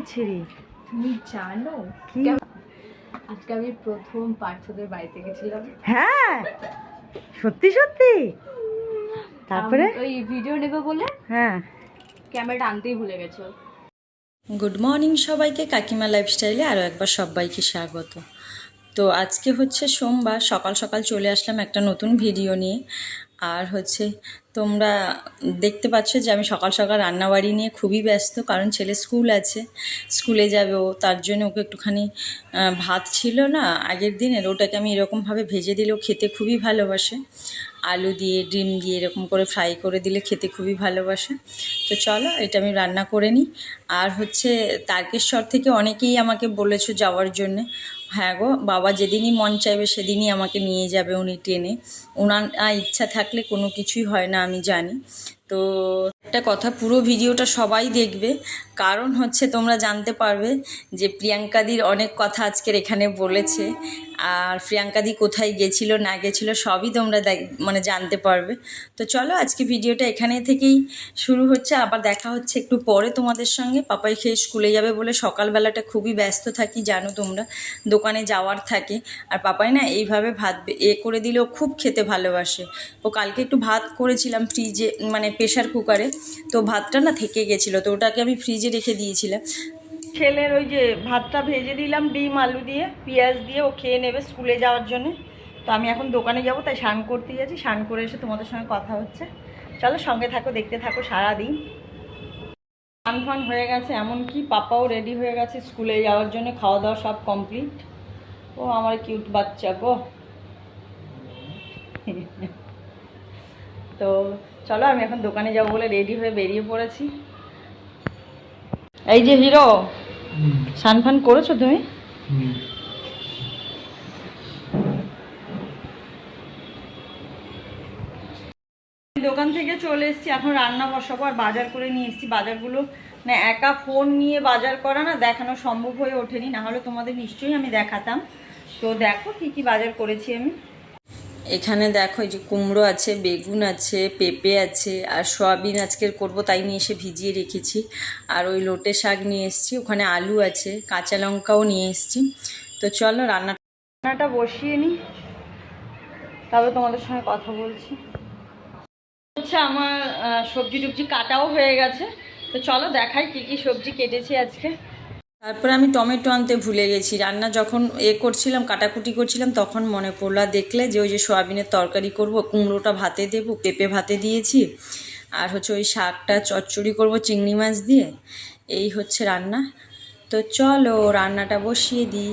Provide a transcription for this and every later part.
হয়েছে রে? তুমি জানো কি? আজকে আমি প্রথম পার্থদের বাড়িতে গেছিলাম। হ্যাঁ সত্যি সত্যি? তারপরে? ওই ভিডিও নেবে বলে হ্যাঁ। ক্যামেরাটা আনতেই ভুলে গেছো। গুড মর্নিং সবাইকে কাকিমা লাইফস্টাইলে আরও একবার সবাইকে স্বাগত। তো আজকে হচ্ছে সোমবার সকাল সকাল চলে আসলাম একটা নতুন ভিডিও নিয়ে। আর হচ্ছে তোমরা দেখতে পাচ্ছ যে আমি সকাল সকাল রান্নাবাড়ি নিয়ে খুবই ব্যস্ত, কারণ ছেলে স্কুল আছে। স্কুলে যাবে ও, তার জন্য ওকে একটুখানি ভাত ছিল না আগের দিনের, ওটাকে আমি এরকমভাবে ভেজে দিলেও খেতে খুবই ভালোবাসে। আলু দিয়ে, ডিম দিয়ে এরকম করে ফ্রাই করে দিলে খেতে খুবই ভালোবাসে। তো চলো, এটা আমি রান্না করে নিই। আর হচ্ছে, তারকেশ্বর থেকে অনেকেই আমাকে বলেছ যাওয়ার জন্যে। হ্যাঁ গো, বাবা যেদিনই মন চাইবে সেদিনই আমাকে নিয়ে যাবে উনি ট্রেনে। ওনার ইচ্ছা থাকলে কোনো কিছুই হয় না। আমি জানি। তো একটা কথা, পুরো ভিডিওটা সবাই দেখবে। কারণ হচ্ছে তোমরা জানতে পারবে যে প্রিয়াঙ্কাদির অনেক কথা আজকের এখানে বলেছে। আর প্রিয়াঙ্কাদি কোথায় গেছিল, না গেছিল, সবই তোমরা মানে জানতে পারবে। তো চলো আজকে ভিডিওটা এখানে থেকেই শুরু হচ্ছে। আবার দেখা হচ্ছে একটু পরে তোমাদের সঙ্গে। পাপাই খেয়ে স্কুলে যাবে বলে সকালবেলাটা খুবই ব্যস্ত থাকি, জানো তোমরা। দোকানে যাওয়ার থাকে। আর পাপাই না এইভাবে ভাত এ করে দিলেও খুব খেতে ভালোবাসে। ও কালকে একটু ভাত করেছিলাম ফ্রিজে মানে প্রেশার কুকারে। তো ভাতটা না থেকে গেছিল, তো ওটাকে আমি ফ্রিজে রেখে দিয়েছিলাম। ছেলের ওই যে ভাতটা ভেজে দিলাম, ডিম, আলু দিয়ে, পেঁয়াজ দিয়ে, ও খেয়ে নেবে স্কুলে যাওয়ার জন্য। তো আমি এখন দোকানে যাব, তাই স্নান করতে যাচ্ছি। স্নান করে এসে তোমাদের সঙ্গে কথা হচ্ছে। চলো সঙ্গে থাকো, দেখতে থাকো সারাদিন। স্নান ফান হয়ে গেছে, এমনকি পাপাও রেডি হয়ে গেছে স্কুলে যাওয়ার জন্য খাওয়া দাওয়া সব কমপ্লিট ও আমার কিউট বাচ্চা গো। তো চলো, আমি এখন দোকানে যাব বলে রেডি হয়ে বেরিয়ে পড়েছি। এই যে হিরো স্নান ফান করেছ তুমি? দোকান থেকে চলে এসেছি এখন রান্না বসাবো আর বাজার করে নিয়ে এসেছি। বাজারগুলো না একা ফোন নিয়ে বাজার করা না দেখানো সম্ভব হয়ে ওঠেনি। না হলে তোমাদের নিশ্চয়ই আমি দেখাতাম। তো দেখো কি কি বাজার করেছি আমি। এখানে দেখো, এই যে কুমড়ো আছে, বেগুন আছে, পেঁপে আছে, আর সয়াবিন আজকের করব, তাই নিয়ে এসে ভিজিয়ে রেখেছি। আর ওই লোটে শাক নিয়ে এসেছি, ওখানে আলু আছে, কাঁচা লঙ্কাও নিয়ে এসেছি। তো চলো, রান্না রান্নাটা বসিয়ে নিই তবে তোমাদের সঙ্গে কথা বলছি। হচ্ছে আমার সবজি টবজি কাটাও হয়ে গেছে। তো চলো দেখাই কি কি সবজি কেটেছি আজকে। তারপরে আমি টমেটো আনতে ভুলে গেছি। রান্না যখন এ করছিলাম, কাটাকুটি করছিলাম, তখন মনে পড়ল দেখলে যে ওই যে সোয়াবিনের তরকারি করব, কুমড়োটা ভাতে দেবো, পেঁপে ভাতে দিয়েছি, আর হচ্ছে ওই শাকটা চচ্চড়ি করব, চিংড়ি মাছ দিয়ে। এই হচ্ছে রান্না। তো চলো, রান্নাটা বসিয়ে দিই।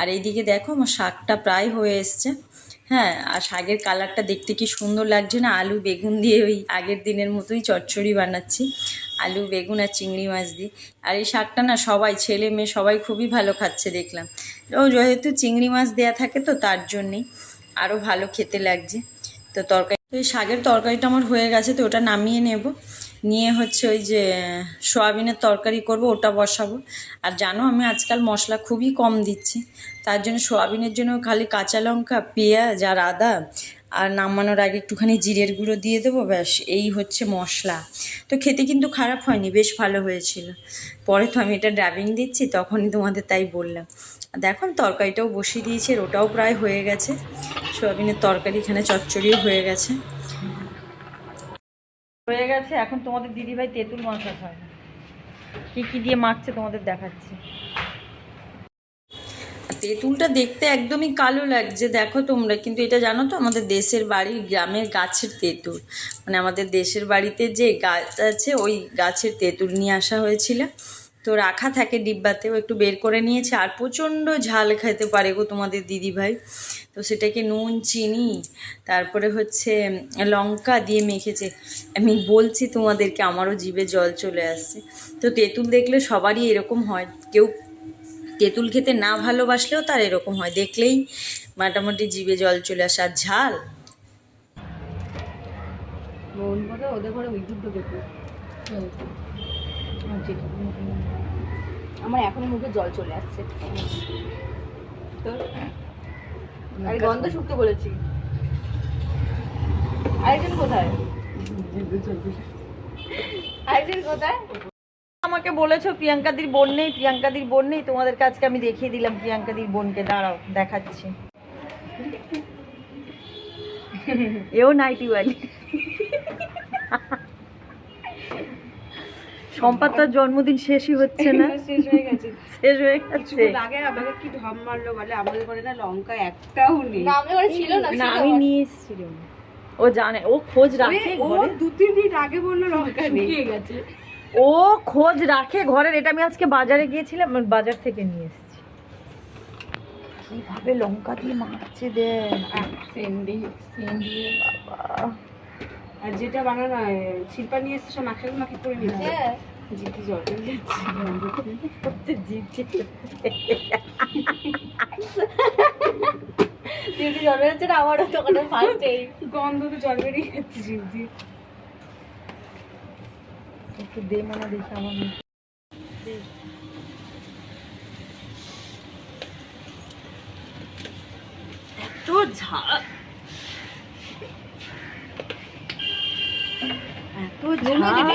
আর এইদিকে দেখো, আমার শাকটা প্রায় হয়ে এসছে। হ্যাঁ আর শাকের কালারটা দেখতে কি সুন্দর লাগছে না? আলু, বেগুন দিয়ে ওই আগের দিনের মতোই চচ্চড়ি বানাচ্ছি। আলু, বেগুন আর চিংড়ি মাছ দিই। আর এই শাকটা না সবাই, ছেলে মেয়ে সবাই খুবই ভালো খাচ্ছে দেখলাম। ও যেহেতু চিংড়ি মাছ দেয়া থাকে তো তার জন্যেই আরও ভালো খেতে লাগছে। তো তরকারি তো এই শাকের তরকারিটা আমার হয়ে গেছে তো ওটা নামিয়ে নেব। নিয়ে হচ্ছে ওই যে সোয়াবিনের তরকারি করব, ওটা বসাবো। আর জানো আমি আজকাল মশলা খুবই কম দিচ্ছি। তার জন্য সোয়াবিনের জন্য খালি কাঁচা লঙ্কা, পেঁয়াজ আর আদা আর নামানোর আগে একটুখানি জিরের গুঁড়ো দিয়ে দেবো, ব্যাস, এই হচ্ছে মশলা। তো খেতে কিন্তু খারাপ হয়নি, বেশ ভালো হয়েছিল। পরে তো আমি এটা ড্রাবিং দিচ্ছি, তখনই তোমাদের তাই বললাম। দেখো তরকারিটাও বসিয়ে দিয়েছি ওটাও প্রায় হয়ে গেছে। সোয়াবিনের তরকারি এখানে চচ্চড়িও হয়ে গেছে। হয়ে গেছে, এখন তোমাদের দিদিভাই তেঁতুল মশলা খাবে কী কী দিয়ে মাখছে তোমাদের দেখাচ্ছি। তেঁতুলটা দেখতে একদমই কালো লাগছে। দেখো তোমরা, কিন্তু এটা জানো তো, আমাদের দেশের বাড়ির গ্রামের গাছের তেঁতুল। মানে আমাদের দেশের বাড়িতে যে গাছ আছে, ওই গাছের তেঁতুল নিয়ে আসা হয়েছিল। তো রাখা থাকে ডিব্বাতেও, একটু বের করে নিয়েছে। আর প্রচণ্ড ঝাল খেতে পারে গো তোমাদের দিদিভাই। তো সেটাকে নুন, চিনি, তারপরে হচ্ছে লঙ্কা দিয়ে মেখেছে। আমি বলছি তোমাদেরকে, আমারও জিভে জল চলে আসছে। তো তেঁতুল দেখলে সবারই এরকম হয়। কেউ তেঁতুল খেতে না ভালোবাসলেও তার এরকম হয়। দেখলেই মোটামুটি জিভে জল চলে আসে আর ঝাল। ওদের ঘরে উইদ্যুৎ দেখো আমার এখনই মুখে জল চলে আসছে। আরে, গন্ধ শুকতে বলেছি। আরেকজন কোথায়? আরেকজন কোথায়? আমাকে বলেছ প্রিয়াঙ্কাদির বোন নেই প্রিয়াঙ্কাদির বোন নেই তোমাদেরকে আজকে আমি দেখিয়ে দিলাম প্রিয়াঙ্কাদির বোনকে। দাঁড়াও দেখাচ্ছি। এও নাইটি বাড়ি সম্পাদ তার জন্মদিন শেষই হচ্ছে না? শেষ হয়ে গেছে। শেষ হয়ে গেছে। আগে আমাকে কি ঢম মারলো বলে আমাদের ঘরে না লঙ্কা একটাও নেই। না আমাদের ঘরে ছিল না না আমি নিয়ে এসেছিলাম। ও জানে ও খোঁজ রাখে ও দু তিন মিনিট আগে বলল লঙ্কা নেই। গেছে। ও খোঁজ রাখে ঘরের এটা আমি আজকে বাজারে গিয়েছিলাম বাজার থেকে নিয়ে এসেছি কীভাবে লঙ্কা দিয়ে মারছে দে আর যেটা বানানো হয়, শিল্পা নিয়ে এসছে সব মাখা মাখি করে নিয়েছে হ্যাঁ জিটি না আমারও তো গন্ধ তো জল বেরিয়ে যাচ্ছে দিয়ে একটু দে মনে দেখি আমার। এত ঝাল। এত ঝাল।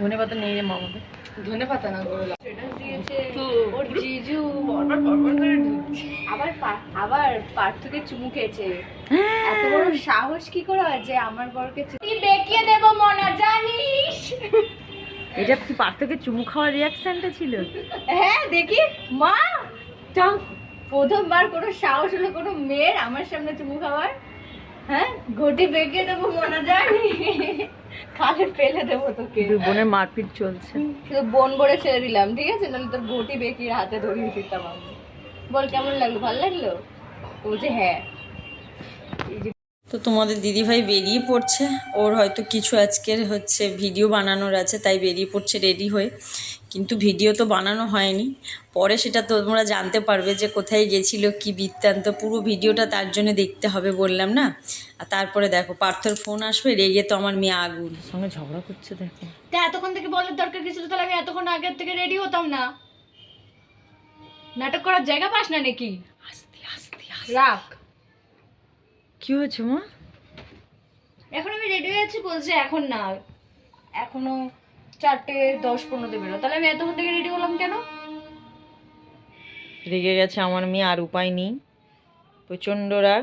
ধনে পাতা নেই রে মামাদের ধনে পাতা না গো দিয়েছে ওর জিজু। বরবার বরবার করে ঢুকছে আবার আবার পার্থকে চুমু খেয়েছে। এত বড় সাহস কি করে হয় যে আমার বরকে তুই বেঁকিয়ে দেবো মনা জানিস? এটা কি পার্থকে চুমু খাওয়ার রিয়াকশনটা ছিল? হ্যাঁ দেখি। মা টা প্রথমবার কোনো সাহস হলো কোনো মেয়ের আমার সামনে চুমু খাওয়ার। হ্যাঁ ঘটি বেঁকিয়ে দেবো মনা জানি খালে ফেলে দেবো তোকে। দুই বোনের মারপিট চলছে। শুধু বোন করে ছেড়ে দিলাম ঠিক আছে? নাহলে তোর ঘটি বেঁকিয়ে হাতে ধরিয়ে দিতাম আমি। বল কেমন লাগল? ভালো লাগল? বলছে হ্যাঁ। তো তোমাদের দিদিভাই বেরিয়ে পড়ছে। ওর হয়তো কিছু আজকের হচ্ছে ভিডিও বানানোর আছে তাই বেরিয়ে পড়ছে রেডি হয়ে। কিন্তু ভিডিও তো বানানো হয়নি। পরে সেটা তোমরা জানতে পারবে যে কোথায় গেছিল কি বৃত্তান্ত। পুরো ভিডিওটা তার জন্য দেখতে হবে বললাম না? আর তারপরে দেখো পার্থর ফোন আসবে রেগে তো আমার মেয়ে আগুন। সঙ্গে ঝগড়া করছে দেখো। তা এতক্ষণ থেকে বলার দরকার কিছু ছিল? তাহলে আমি এতক্ষণ আগের থেকে রেডি হতাম না। নাটক করার জায়গা পাস না নাকি? আস্তে আস্তে। রাখ। কি হয়েছে মা? এখন আমি রেডি হয়ে আছি বলছে এখন না। এখনও চারটে দশ পনেরোতে বেরো তাহলে আমি এতক্ষণ থেকে রেডি হলাম কেন? রেগে গেছে আমার মেয়ে আর উপায় নেই। প্রচণ্ড রাগ।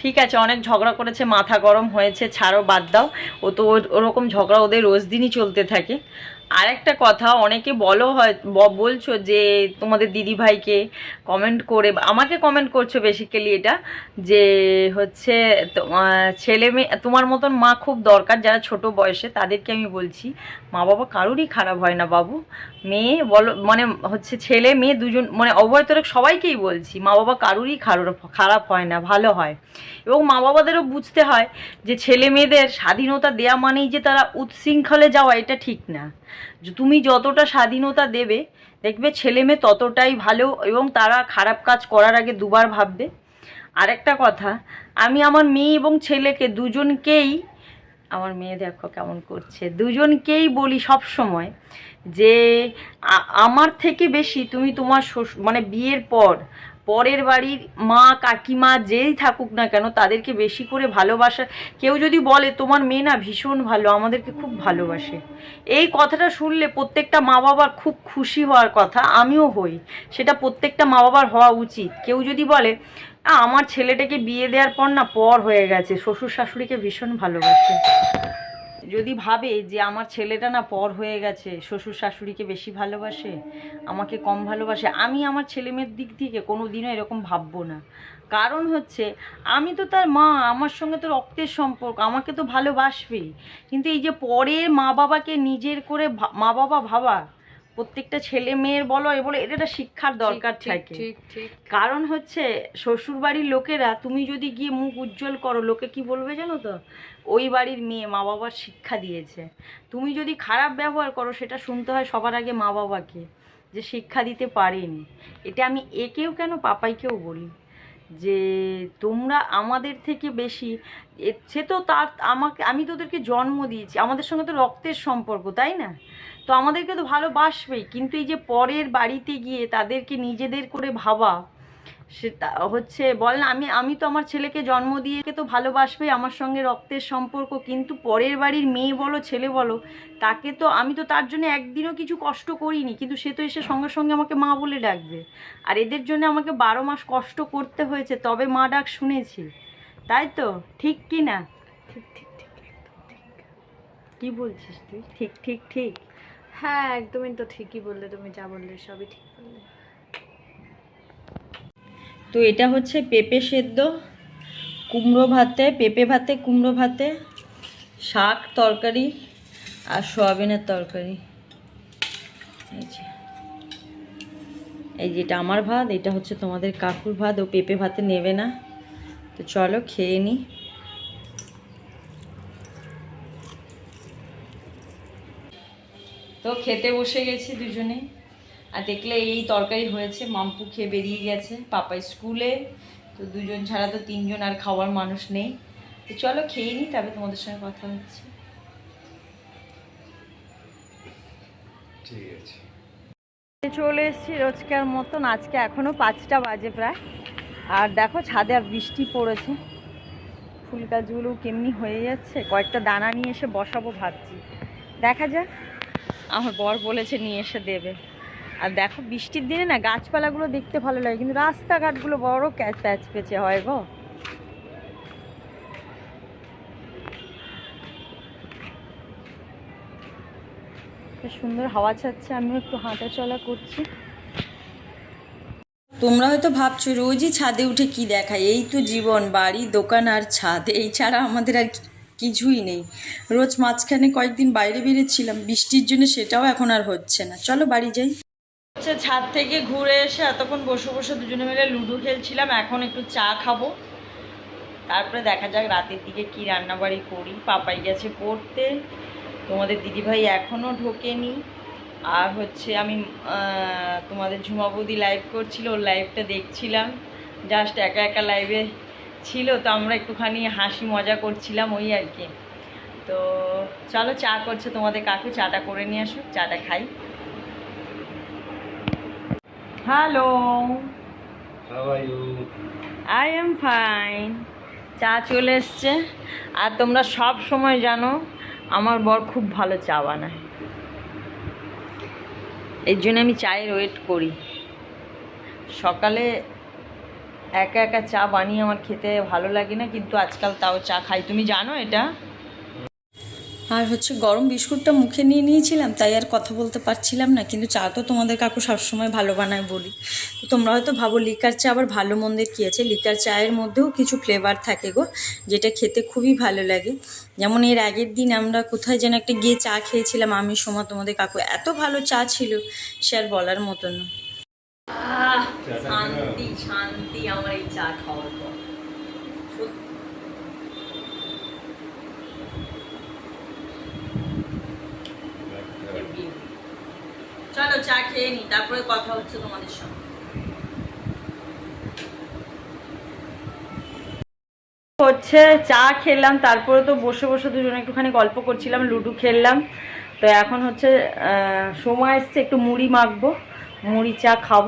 ঠিক আছে অনেক ঝগড়া করেছে মাথা গরম হয়েছে ছাড়ো বাদ দাও। ও তো ওরকম ঝগড়া ওদের রোজ দিনই চলতে থাকে। আর একটা কথা, অনেকে বলো হয় বলছো যে তোমাদের দিদি ভাইকে কমেন্ট করে, আমাকে কমেন্ট করছ বেসিক্যালি এটা, যে হচ্ছে ছেলে মেয়ে, তোমার মতন মা খুব দরকার যারা ছোট বয়সে, তাদেরকে আমি বলছি, মা বাবা কারোরই খারাপ হয় না বাবু। মেয়ে বলো মানে হচ্ছে ছেলে মেয়ে দুজন মানে অভয়তরক সবাইকেই বলছি, মা বাবা কারোরই খারাপ খারাপ হয় না, ভালো হয়। এবং মা বাবাদেরও বুঝতে হয় যে ছেলে মেয়েদের স্বাধীনতা দেয়া মানেই যে তারা উচ্ছৃঙ্খলে যাওয়া, এটা ঠিক না। তুমি যতটা স্বাধীনতা দেবে, দেখবে ছেলে মেয়ে ততটাই ভালো এবং তারা খারাপ কাজ করার আগে দুবার ভাববে। আরেকটা কথা, আমি আমার মেয়ে এবং ছেলেকে দুজনকেই, আমার মেয়ে দেখো কেমন করছে, দুজনকেই বলি সব সময় যে আমার থেকে বেশি তুমি তোমার মানে বিয়ের পর পরের বাড়ির মা, কাকিমা যেই থাকুক না কেন, তাদেরকে বেশি করে ভালোবাসা। কেউ যদি বলে, তোমার মেয়ে না ভীষণ ভালো, আমাদেরকে খুব ভালোবাসে। এই কথাটা শুনলে প্রত্যেকটা মা বাবার খুব খুশি হওয়ার কথা, আমিও হই। সেটা প্রত্যেকটা মা বাবার হওয়া উচিত। কেউ যদি বলে আমার ছেলেটাকে বিয়ে দেওয়ার পর না পর হয়ে গেছে শ্বশুর শাশুড়িকে ভীষণ ভালোবাসে। যদি ভাবে যে আমার ছেলেটা না পর হয়ে গেছে, শ্বশুর শাশুড়িকে বেশি ভালোবাসে, আমাকে কম ভালোবাসে, আমি আমার ছেলেমেয়ের দিক থেকে কোনো দিনও এরকম ভাববো না। কারণ হচ্ছে, আমি তো তার মা, আমার সঙ্গে তো রক্তের সম্পর্ক, আমাকে তো ভালোবাসবেই। কিন্তু এই যে পরে মা বাবাকে নিজের করে মা বাবা ভাবা প্রত্যেকটা ছেলে মেয়ের বলো এ বলো এটা একটা শিক্ষার দরকার থাকে। কারণ হচ্ছে শ্বশুর বাড়ির লোকেরা তুমি যদি গিয়ে মুখ উজ্জ্বল করো লোকে কি বলবে জানো তো? ওই বাড়ির মেয়ে মা বাবার শিক্ষা দিয়েছে। তুমি যদি খারাপ ব্যবহার করো সেটা শুনতে হয় সবার আগে মা বাবাকে যে শিক্ষা দিতে পারেনি। এটা আমি একেও কেন পাপাইকেও বলি? যে তোমরা আমাদের থেকে বেশি সে তো তার আমাকে আমি তোদেরকে জন্ম দিয়েছি। আমাদের সঙ্গে তো রক্তের সম্পর্ক তাই না? তো আমাদেরকে তো ভালোবাসবেই কিন্তু এই যে পরের বাড়িতে গিয়ে তাদেরকে নিজেদের করে ভাবা সেটা হচ্ছে বল না আমি আমি তো আমার ছেলেকে জন্ম দিয়ে তো ভালোবাসবে আমার সঙ্গে রক্তের সম্পর্ক কিন্তু পরের বাড়ির মেয়ে বলো ছেলে বলো তাকে তো আমি তো তার জন্য একদিনও কিছু কষ্ট করিনি কিন্তু সে তো এসে সঙ্গে সঙ্গে আমাকে মা বলে ডাকবে। আর এদের জন্য আমাকে বারো মাস কষ্ট করতে হয়েছে তবে মা ডাক শুনেছি তাই তো? ঠিক কি না? ঠিক ঠিক ঠিক ঠিক। কি বলছিস তুই? ঠিক ঠিক ঠিক। হ্যাঁ একদমই তো ঠিকই বললে তুমি, যা বললে সবই ঠিক বললে। তো এটা হচ্ছে পেঁপে সেদ্ধ, কুমড়ো ভাতে, পেঁপে ভাতে, কুমড়ো ভাতে, শাক তরকারি আর সয়াবিনের তরকারি। এই যে। এই যেটা আমার ভাত, এটা হচ্ছে তোমাদের কাকুর ভাত, ও পেঁপে ভাতে নেবে না। তো চলো খেয়ে নিই খেতে বসে গেছি দুজনে আর দেখলে এই তরকারি হয়েছে মাম্পু খেয়ে বেরিয়ে গেছে পাপা স্কুলে। তো দুজন ছাড়া তো তিনজন আর খাওয়ার মানুষ নেই। তো চলো খেয়ে নিই তবে তোমাদের সঙ্গে কথা হচ্ছে। ঠিক আছে। চলে এসেছি রোজকার মতন আজকে এখনও পাঁচটা বাজে প্রায়। আর দেখো ছাদে আর বৃষ্টি পড়েছে। ফুল গাছগুলো কেমনি হয়ে যাচ্ছে কয়েকটা দানা নিয়ে এসে বসাবো ভাবছি। দেখা যাক। আমার বর বলেছে নিয়ে এসে দেবে। আর দেখো বৃষ্টির দিনে না গাছপালাগুলো দেখতে ভালো লাগে, কিন্তু রাস্তাঘাটগুলো বড় ক্যাচ প্যাচ পেঁচে হয় গো। সুন্দর হাওয়া ছাড়ছে আমিও একটু হাঁটা চলা করছি। তোমরা হয়তো ভাবছ, রোজই ছাদে উঠে কি দেখায়? এই তো জীবন, বাড়ি, দোকান আর ছাদ, এই ছাড়া আমাদের আর কি- কিছুই নেই। রোজ মাঝখানে কয়েকদিন বাইরে বেরিয়েছিলাম, বৃষ্টির জন্য সেটাও এখন আর হচ্ছে না। চলো বাড়ি যাই। হচ্ছে ছাদ থেকে ঘুরে এসে এতক্ষণ বসে বসে দুজনে মিলে লুডো খেলছিলাম, এখন একটু চা খাব। তারপরে দেখা যাক রাতের দিকে কি রান্নাবাড়ি করি। পাপাই গেছে পড়তে, তোমাদের দিদিভাই এখনও ঢোকেনি। আর হচ্ছে আমি তোমাদের ঝুমা বৌদি লাইভ করছিল, ওর লাইভটা দেখছিলাম। জাস্ট একা একা লাইভে ছিল তো আমরা একটুখানি হাসি মজা করছিলাম ওই আর কি। তো চলো চা করছে তোমাদের কাকু চাটা করে নিয়ে আসুক চাটা খাই। হ্যালো? আই এম ফাইন চা চলে এসছে। আর তোমরা সব সময় জানো আমার বর খুব ভালো চা বানায়। এর জন্য আমি চায়ের ওয়েট করি। সকালে একা একা চা বানিয়ে আমার খেতে ভালো লাগে না কিন্তু আজকাল তাও চা খাই। তুমি জানো এটা? আর হচ্ছে গরম বিস্কুটটা মুখে নিয়ে নিয়েছিলাম তাই আর কথা বলতে পারছিলাম না কিন্তু চা তো তোমাদের কাকু সবসময় ভালো বানায় বলি। তো তোমরা হয়তো ভাবো লিকার চা আবার ভালো মন্দের কী আছে? লিকার চায়ের মধ্যেও কিছু ফ্লেভার থাকে গো যেটা খেতে খুবই ভালো লাগে। যেমন এর আগের দিন আমরা কোথায় যেন একটা গিয়ে চা খেয়েছিলাম আমি সময় তোমাদের কাকু এত ভালো চা ছিল সে আর বলার মতো না। শান্তি শান্তি। আমার এই চা খাওয়ার পর। চলো চা খেয়ে নি তারপরে কথা হচ্ছে তোমাদের সঙ্গে। হচ্ছে চা খেলাম তারপরে তো বসে বসে দুজনে একটুখানি গল্প করছিলাম লুডু খেললাম। তো এখন হচ্ছে আহ, সময় এসছে একটু মুড়ি মাখবো মুড়ি চা খাব।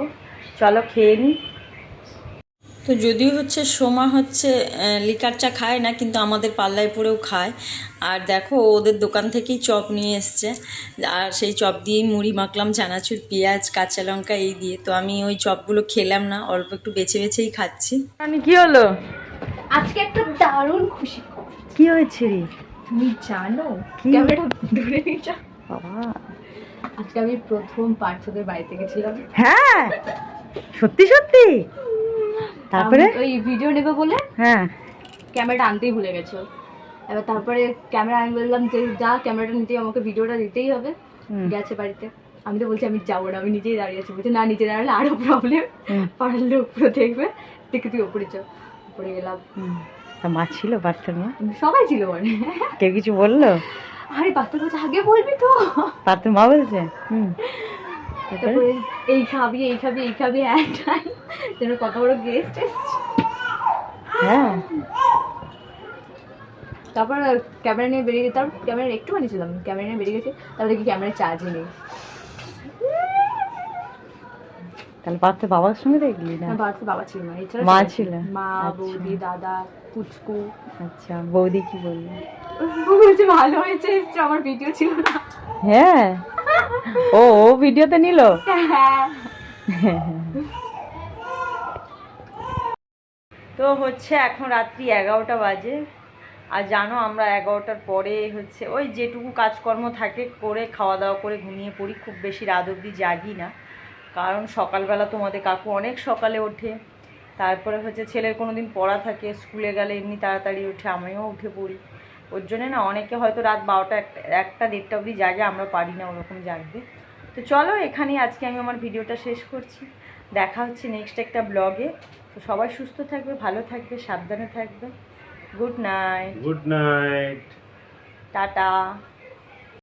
চলো খেয়ে নিই তো যদিও হচ্ছে সোমা হচ্ছে লিকার চা খায় না কিন্তু আমাদের পাল্লায় পরেও খায়। আর দেখো ওদের দোকান থেকেই চপ নিয়ে এসছে। আর সেই চপ দিয়েই মুড়ি মাখলাম চানাচুর পেঁয়াজ কাঁচা লঙ্কা এই দিয়ে। তো আমি ওই চপগুলো খেলাম না অল্প একটু বেছে বেছেই খাচ্ছি। আমি কি হলো? আজকে একটা দারুণ খুশি কি হয়েছে রে? তুমি জানো? কি? ধরে নিয়ে যাও। বাবা। আজকে আমি প্রথম পার্থদের বাড়িতে গেছিলাম। হ্যাঁ? সত্যি সত্যি? তারপরে? ওই ভিডিও নেবে বলে হ্যাঁ। ক্যামেরাটা আনতেই ভুলে গেছো। এবার তারপরে ক্যামেরা আমি বললাম যে যা ক্যামেরাটা নিতেই আমাকে ভিডিওটা দিতেই হবে। গেছে বাড়িতে। আমি তো বলছি আমি যাব না আমি নিজেই দাঁড়িয়ে আছি। বলছে না নিজে দাঁড়ালে আরও প্রবলেম। পাড়ার লোক পুরো দেখবে। দেখে তুই ওপরে চল। উপরে গেলাম। তা মা ছিল পার্থর মা সবাই ছিল মানে। কেউ কিছু বলল? আরে বাচ্চা বলছে আগে বলবি তো। পার্থর মা বলছে? হুম। তারপরে এই খাবি এই খাবি এই খাবি যেন কত বড় গেস্ট এসছে। হ্যাঁ। তারপর ক্যামেরা নিয়ে বেরিয়ে তারপর ক্যামেরা একটুখানি ছিলাম ক্যামেরা নিয়ে বেরিয়ে গেছি। তারপর দেখি ক্যামেরা চার্জই নেই। তাহলে পার্থে বাবার সঙ্গে দেখলি না? না বাবা ছিল না। এছাড়া মা ছিল? মা আচ্ছা। বৌদি দাদা পুচকু। আচ্ছা বৌদি কি বলল? বলছে ভালো হয়েছে আমার ভিডিও ছিল না। হ্যাঁ। ও ও ভিডিওতে নিল? তো হচ্ছে এখন রাত্রি এগারোটা বাজে। আর জানো আমরা এগারোটার পরে হচ্ছে ওই যেটুকু কাজকর্ম থাকে করে খাওয়া দাওয়া করে ঘুমিয়ে পড়ি, খুব বেশি রাত অবধি জাগি না। কারণ সকালবেলা তোমাদের কাকু অনেক সকালে ওঠে। তারপরে হচ্ছে ছেলের কোনো দিন পড়া থাকে, স্কুলে গেলে এমনি তাড়াতাড়ি ওঠে আমিও উঠে পড়ি। ওর জন্যে না অনেকে হয়তো রাত বারোটা একটা একটা দেড়টা অবধি জাগে আমরা পারি না ওরকম জাগবে তো চলো এখানেই আজকে আমি আমার ভিডিওটা শেষ করছি। দেখা হচ্ছে নেক্সট একটা ব্লগে তো সবাই সুস্থ থাকবে ভালো থাকবে সাবধানে থাকবে। Good night good night tata.